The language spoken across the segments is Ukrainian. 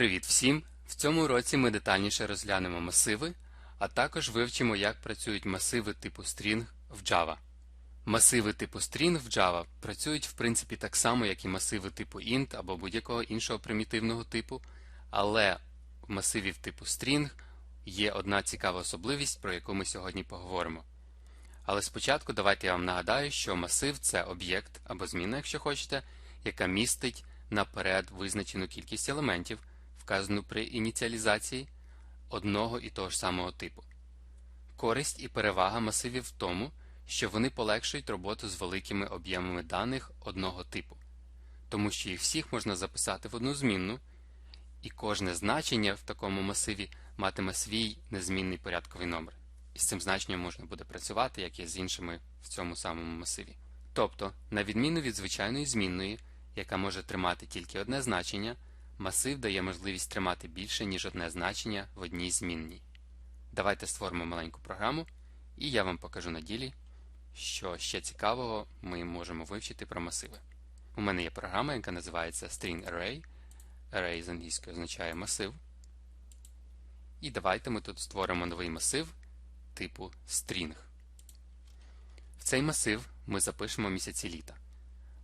Привіт всім! В цьому уроці ми детальніше розглянемо масиви, а також вивчимо, як працюють масиви типу string в Java. Масиви типу string в Java працюють в принципі так само, як і масиви типу int або будь-якого іншого примітивного типу, але в масивів типу string є одна цікава особливість, про яку ми сьогодні поговоримо. Але спочатку давайте я вам нагадаю, що масив це об'єкт або зміна, якщо хочете, яка містить наперед визначену кількість елементів, вказану при ініціалізації одного і того ж самого типу. Користь і перевага масивів в тому, що вони полегшують роботу з великими об'ємами даних одного типу, тому що їх всіх можна записати в одну змінну, і кожне значення в такому масиві матиме свій незмінний порядковий номер. І з цим значенням можна буде працювати, як і з іншими в цьому самому масиві. Тобто, на відміну від звичайної змінної, яка може тримати тільки одне значення, масив дає можливість тримати більше, ніж одне значення в одній змінній. Давайте створимо маленьку програму, і я вам покажу на ділі, що ще цікавого ми можемо вивчити про масиви. У мене є програма, яка називається String Array. Array з англійської означає масив. І давайте ми тут створимо новий масив типу string. В цей масив ми запишемо місяці літа.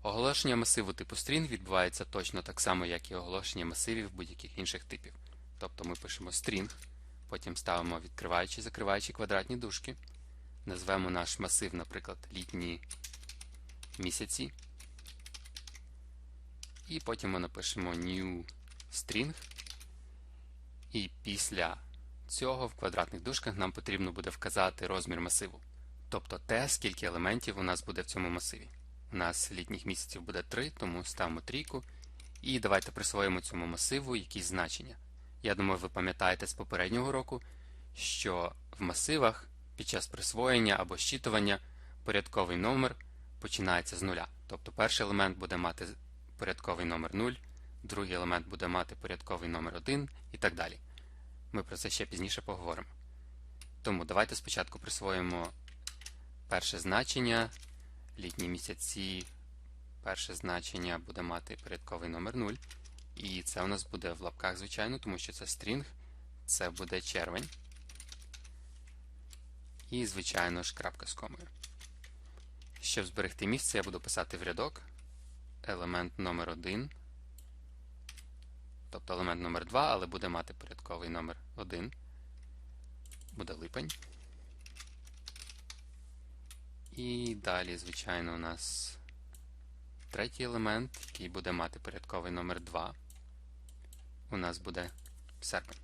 Оголошення масиву типу string відбувається точно так само, як і оголошення масивів будь-яких інших типів. Тобто ми пишемо string, потім ставимо відкриваючи закриваючи квадратні дужки, назвемо наш масив, наприклад, літні місяці. І потім ми напишемо new string. І після цього в квадратних дужках нам потрібно буде вказати розмір масиву. Тобто те, скільки елементів у нас буде в цьому масиві. У нас літніх місяців буде 3, тому ставимо трійку. І давайте присвоїмо цьому масиву якісь значення. Я думаю, ви пам'ятаєте з попереднього року, що в масивах під час присвоєння або щитування порядковий номер починається з нуля. Тобто перший елемент буде мати порядковий номер 0, другий елемент буде мати порядковий номер 1 і так далі. Ми про це ще пізніше поговоримо. Тому давайте спочатку присвоїмо перше значення. Літні місяці перше значення буде мати порядковий номер 0. І це у нас буде в лапках, звичайно, тому що це string, це буде червень. І, звичайно ж, крапка з комою. Щоб зберегти місце, я буду писати в рядок елемент номер 1 тобто елемент номер 2 але буде мати порядковий номер 1. Буде липень. І далі, звичайно, у нас третій елемент, який буде мати порядковий номер 2. У нас буде серпень.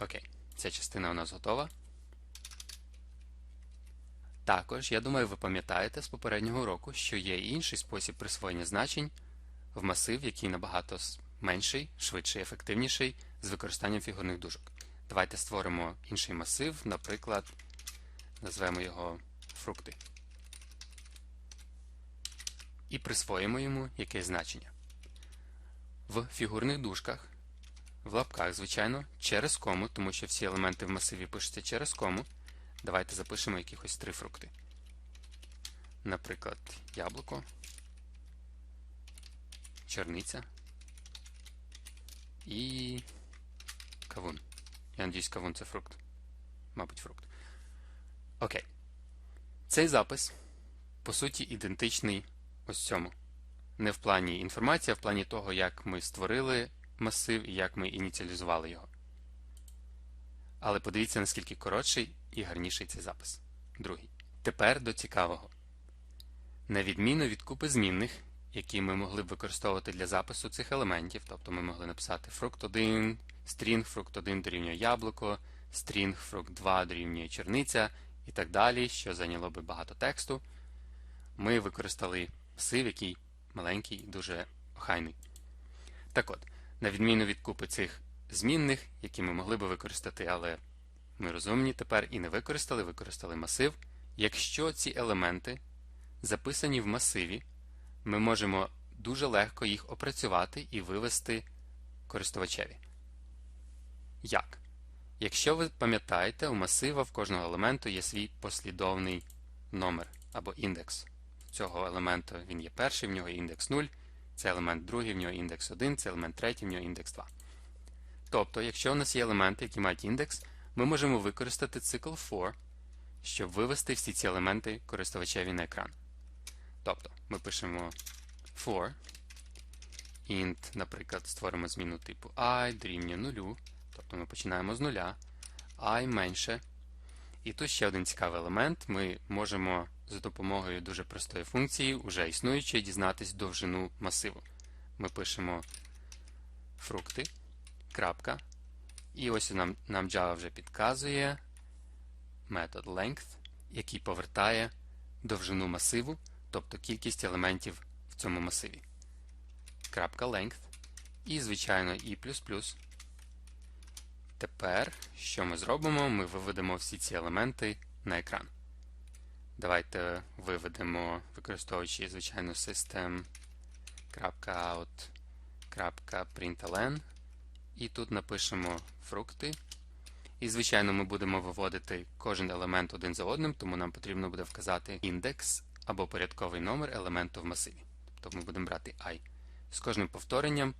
Окей, ця частина у нас готова. Також, я думаю, ви пам'ятаєте з попереднього року, що є інший спосіб присвоєння значень в масив, який набагато менший, швидший, ефективніший з використанням фігурних дужок. Давайте створимо інший масив, наприклад, назвемо його фрукти. І присвоїмо йому якесь значення. В фігурних дужках, в лапках, звичайно, через кому, тому що всі елементи в масиві пишуться через кому. Давайте запишемо якихось три фрукти. Наприклад, яблуко черниця і кавун. Я надіюсь, кавун це фрукт. Мабуть, фрукт. Окей. Цей запис, по суті, ідентичний ось цьому. Не в плані інформації, а в плані того, як ми створили масив і як ми ініціалізували його. Але подивіться, наскільки коротший і гарніший цей запис. Другий. Тепер до цікавого. На відміну від купи змінних, які ми могли б використовувати для запису цих елементів. Тобто ми могли написати fruct 1, string fruct 1 дорівнює яблуко, string fruct 2 дорівнює черниця і так далі, що зайняло би багато тексту. Ми використали масив, який маленький і дуже охайний. Так от, на відміну від купи цих змінних, які ми могли би використати, але ми розумні тепер і не використали, використали масив. Якщо ці елементи записані в масиві, ми можемо дуже легко їх опрацювати і вивести користувачеві. Як? Якщо ви пам'ятаєте, у масива в кожного елементу є свій послідовний номер або індекс. Цього елементу він є перший, в нього є індекс 0, Це елемент другий, в нього індекс 1, це елемент третій, в нього індекс 2. Тобто, якщо у нас є елементи, які мають індекс, ми можемо використати цикл for, щоб вивести всі ці елементи користувачеві на екран. Тобто, ми пишемо for, int, наприклад, створимо зміну типу і дорівнює 0, тобто ми починаємо з нуля, i менше. І тут ще один цікавий елемент. Ми можемо за допомогою дуже простої функції, уже існуючої, дізнатись довжину масиву. Ми пишемо фрукти, крапка. І ось нам, нам Java вже підказує метод length, який повертає довжину масиву, тобто кількість елементів в цьому масиві. Крапка length. І, звичайно, і Тепер, що ми зробимо? Ми виведемо всі ці елементи на екран. Давайте виведемо, використовуючи, звичайно, system.out.println. І тут напишемо фрукти. І, звичайно, ми будемо виводити кожен елемент один за одним, тому нам потрібно буде вказати індекс або порядковий номер елементу в масиві. Тобто ми будемо брати i. З кожним повторенням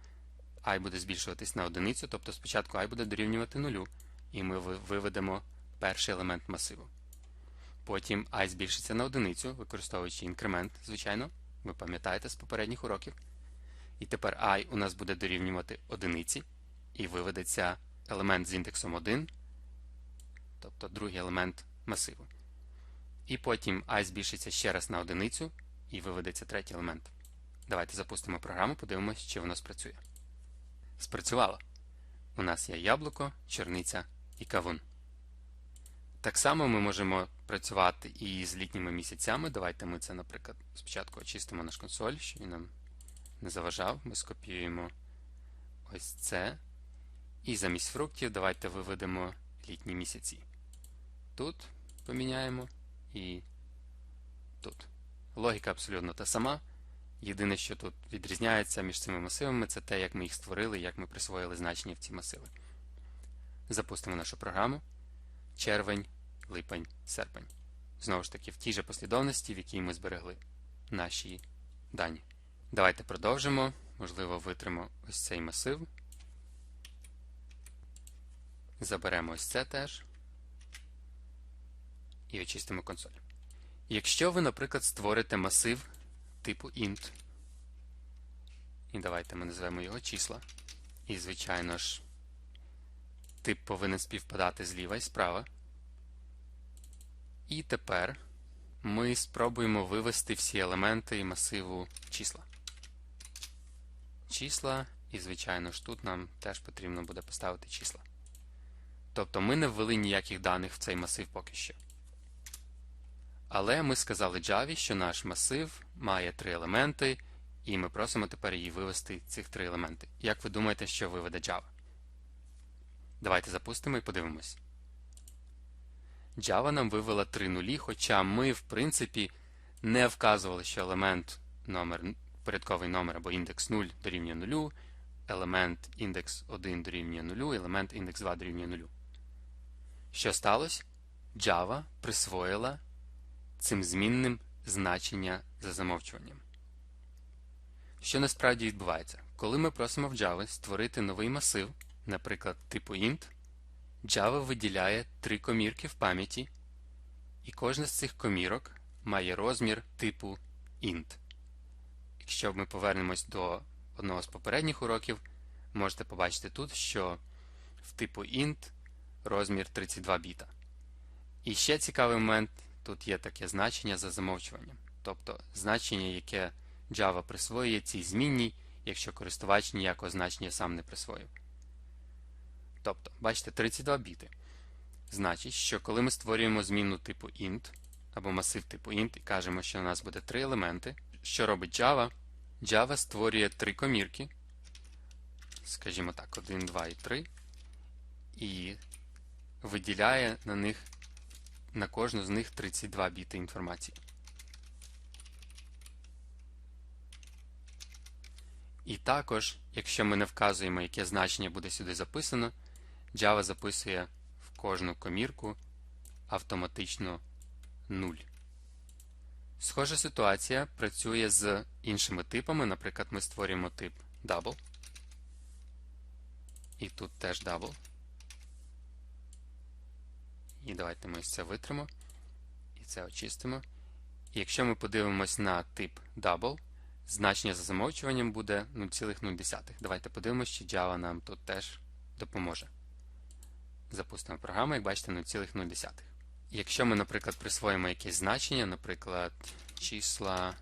i буде збільшуватись на одиницю, тобто спочатку і буде дорівнювати нулю, і ми виведемо перший елемент масиву. Потім і збільшиться на одиницю, використовуючи інкремент, звичайно, ви пам'ятаєте з попередніх уроків. І тепер і у нас буде дорівнювати одиниці, і виведеться елемент з індексом 1, тобто другий елемент масиву. І потім і збільшиться ще раз на одиницю, і виведеться третій елемент. Давайте запустимо програму, подивимося, чи воно спрацює. Спрацювало. У нас є яблуко, чорниця і кавун. Так само ми можемо працювати і з літніми місяцями. Давайте ми це, наприклад, спочатку очистимо наш консоль, щоб він нам не заважав. Ми скопіюємо ось це. І замість фруктів давайте виведемо літні місяці. Тут поміняємо і тут. Логіка абсолютно та сама. Єдине, що тут відрізняється між цими масивами, це те, як ми їх створили як ми присвоїли значення в ці масиви. Запустимо нашу програму. Червень, липень, серпень. Знову ж таки, в тій же послідовності, в якій ми зберегли наші дані. Давайте продовжимо. Можливо, витримо ось цей масив. Заберемо ось це теж. І очистимо консоль. Якщо ви, наприклад, створите масив типу int. І давайте ми назвемо його числа. І, звичайно ж, тип повинен співпадати зліва і справа. І тепер ми спробуємо вивести всі елементи масиву числа. Числа, і, звичайно ж, тут нам теж потрібно буде поставити числа. Тобто ми не ввели ніяких даних в цей масив поки що. Але ми сказали Java, що наш масив має три елементи, і ми просимо тепер її вивести цих три елементи. Як ви думаєте, що виведе Java? Давайте запустимо і подивимось. Java нам вивела три нулі, хоча ми, в принципі, не вказували, що елемент номер, порядковий номер або індекс 0 дорівнює 0, елемент індекс 1 дорівнює 0, елемент індекс 2 дорівнює 0. Що сталося? Java присвоїла цим змінним значення за замовчуванням. Що насправді відбувається? Коли ми просимо в Java створити новий масив, наприклад, типу int, Java виділяє три комірки в пам'яті, і кожна з цих комірок має розмір типу int. Якщо ми повернемось до одного з попередніх уроків, можете побачити тут, що в типу int розмір 32 біта. І ще цікавий момент тут є таке значення за замовчуванням, тобто значення, яке Java присвоює цій змінній, якщо користувач ніякого значення сам не присвоїв. Тобто, бачите, 32 біти. Значить, що коли ми створюємо зміну типу int або масив типу int і кажемо, що у нас буде три елементи, що робить Java? Java створює три комірки, скажімо так, 1, 2 і 3, і виділяє на них на кожну з них 32 біти інформації. І також, якщо ми не вказуємо, яке значення буде сюди записано, Java записує в кожну комірку автоматично 0. Схожа ситуація працює з іншими типами. Наприклад, ми створюємо тип double. І тут теж double. І давайте ми це витримо. І це очистимо. І якщо ми подивимось на тип double, значення за замовчуванням буде 0,0. Давайте подивимося, чи Java нам тут теж допоможе. Запустимо програму, як бачите, 0,0. Якщо ми, наприклад, присвоїмо якесь значення, наприклад, числа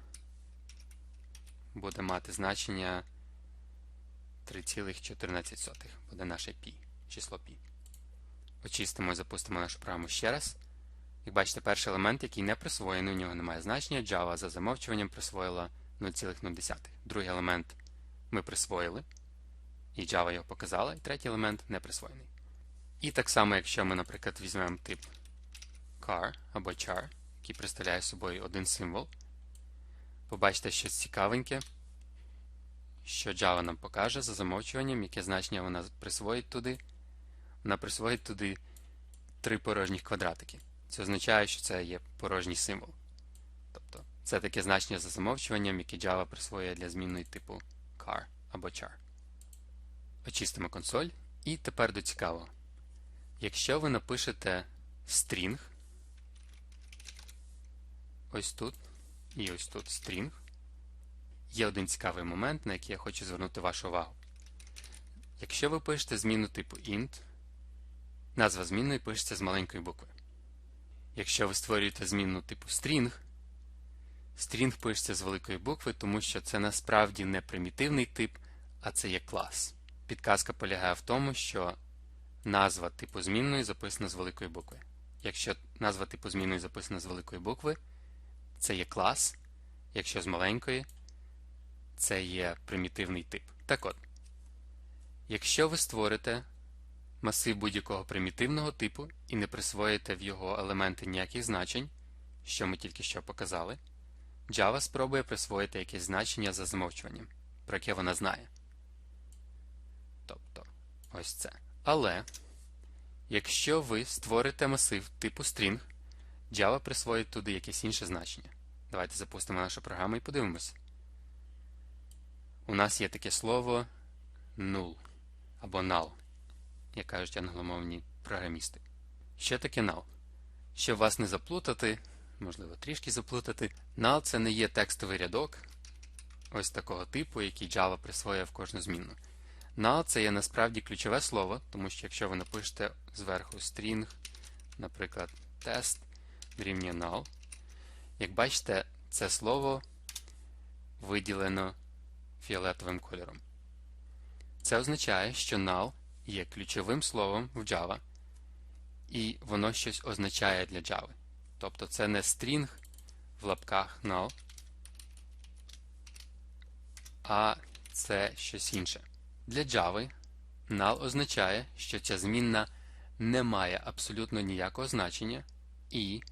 буде мати значення 3,14 буде наше π, число π. Очистимо і запустимо нашу програму ще раз. Як бачите, перший елемент, який не присвоєний, у нього немає значення. Java за замовчуванням присвоїла 0,0. Другий елемент ми присвоїли, і Java його показала, і третій елемент не присвоєний. І так само, якщо ми, наприклад, візьмемо тип car або char, який представляє собою один символ, побачите щось цікавеньке, що Java нам покаже за замовчуванням, яке значення вона присвоїть туди. Вона присвоїть туди три порожніх квадратики. Це означає, що це є порожній символ. Тобто це таке значення за замовчуванням, яке Java присвоює для змінної типу car або char. Очистимо консоль. І тепер до цікавого. Якщо ви напишете string, ось тут і ось тут string, є один цікавий момент, на який я хочу звернути вашу увагу. Якщо ви пишете зміну типу int, назва змінної пишеться з маленької букви. Якщо ви створюєте змінну типу string, string пишеться з великої букви, тому що це насправді не примітивний тип, а це є клас. Підказка полягає в тому, що назва типу змінної записана з великої букви. Якщо назва типу змінної записана з великої букви, це є клас. Якщо з маленької, це є примітивний тип. Так от, якщо ви створите масив будь-якого примітивного типу і не присвоїте в його елементи ніяких значень, що ми тільки що показали, Java спробує присвоїти якесь значення за замовчуванням, про яке вона знає. Тобто, ось це. Але, якщо ви створите масив типу string, Java присвоїть туди якесь інше значення. Давайте запустимо нашу програму і подивимося. У нас є таке слово null або null, як кажуть англомовні програмісти. Що таке null? Щоб вас не заплутати, можливо, трішки заплутати, null це не є текстовий рядок ось такого типу, який Java присвоює в кожну змінну. Null це є насправді ключове слово, тому що якщо ви напишете зверху string, наприклад, test дорівнює null, як бачите, це слово виділено фіолетовим кольором. Це означає, що null є ключовим словом в Java, і воно щось означає для Java. Тобто це не string в лапках null, а це щось інше. Для Java null означає, що ця змінна не має абсолютно ніякого значення, і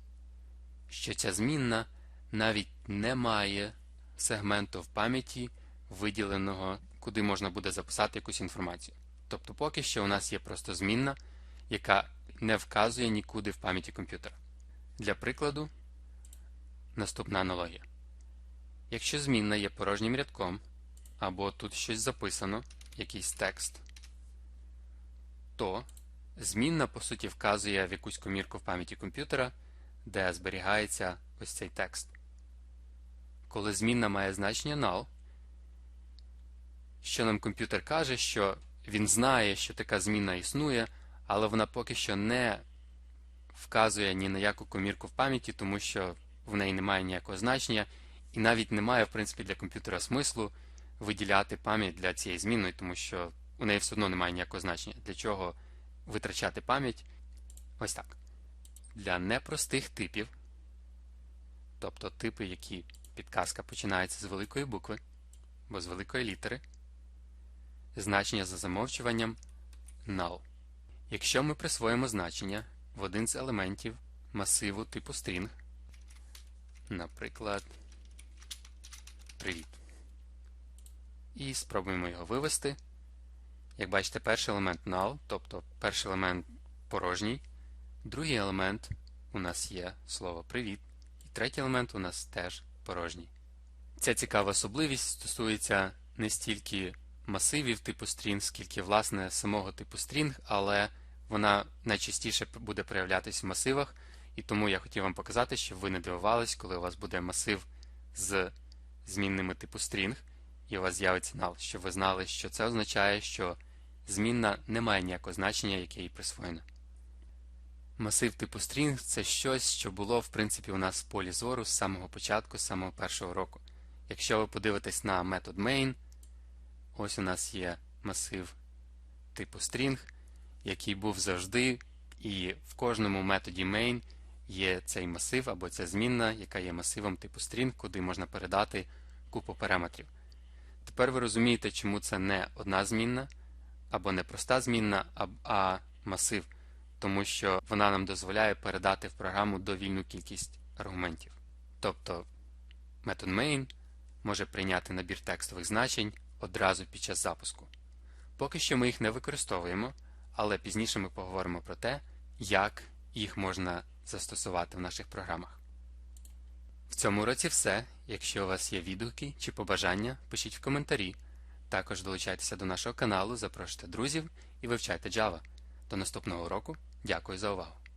що ця змінна навіть не має сегменту в пам'яті, виділеного, куди можна буде записати якусь інформацію. Тобто, поки що у нас є просто змінна, яка не вказує нікуди в пам'яті комп'ютера. Для прикладу, наступна аналогія. Якщо змінна є порожнім рядком, або тут щось записано, якийсь текст, то змінна, по суті, вказує в якусь комірку в пам'яті комп'ютера, де зберігається ось цей текст. Коли змінна має значення null, що нам комп'ютер каже, що він знає, що така змінна існує, але вона поки що не вказує ні на яку комірку в пам'яті, тому що в неї немає ніякого значення, і навіть немає, в принципі, для комп'ютера смислу виділяти пам'ять для цієї змінної, тому що у неї все одно немає ніякого значення. Для чого витрачати пам'ять? Ось так. Для непростих типів, тобто типи, які підказка починається з великої букви або з великої літери, значення за замовчуванням null. Якщо ми присвоїмо значення в один з елементів масиву типу string, наприклад, привіт, і спробуємо його вивести. Як бачите, перший елемент null, тобто перший елемент порожній, другий елемент у нас є слово привіт, і третій елемент у нас теж порожній. Ця цікава особливість стосується не стільки масивів типу string, скільки власне самого типу string, але вона найчастіше буде проявлятися в масивах, і тому я хотів вам показати, щоб ви не дивувались, коли у вас буде масив з змінними типу string, і у вас з'явиться null, щоб ви знали, що це означає, що змінна не має ніякого значення, яке їй присвоєно. Масив типу string це щось, що було в принципі у нас в полі зору з самого початку, з самого першого року. Якщо ви подивитесь на метод main, ось у нас є масив типу string, який був завжди, і в кожному методі main є цей масив або ця змінна, яка є масивом типу string, куди можна передати купу параметрів. Тепер ви розумієте, чому це не одна змінна, або не проста змінна, а, масив, тому що вона нам дозволяє передати в програму довільну кількість аргументів. Тобто метод main може прийняти набір текстових значень одразу під час запуску. Поки що ми їх не використовуємо, але пізніше ми поговоримо про те, як їх можна застосувати в наших програмах. В цьому уроці все. Якщо у вас є відгуки чи побажання, пишіть в коментарі. Також долучайтеся до нашого каналу, запрошуйте друзів і вивчайте Java. До наступного уроку. Дякую за увагу!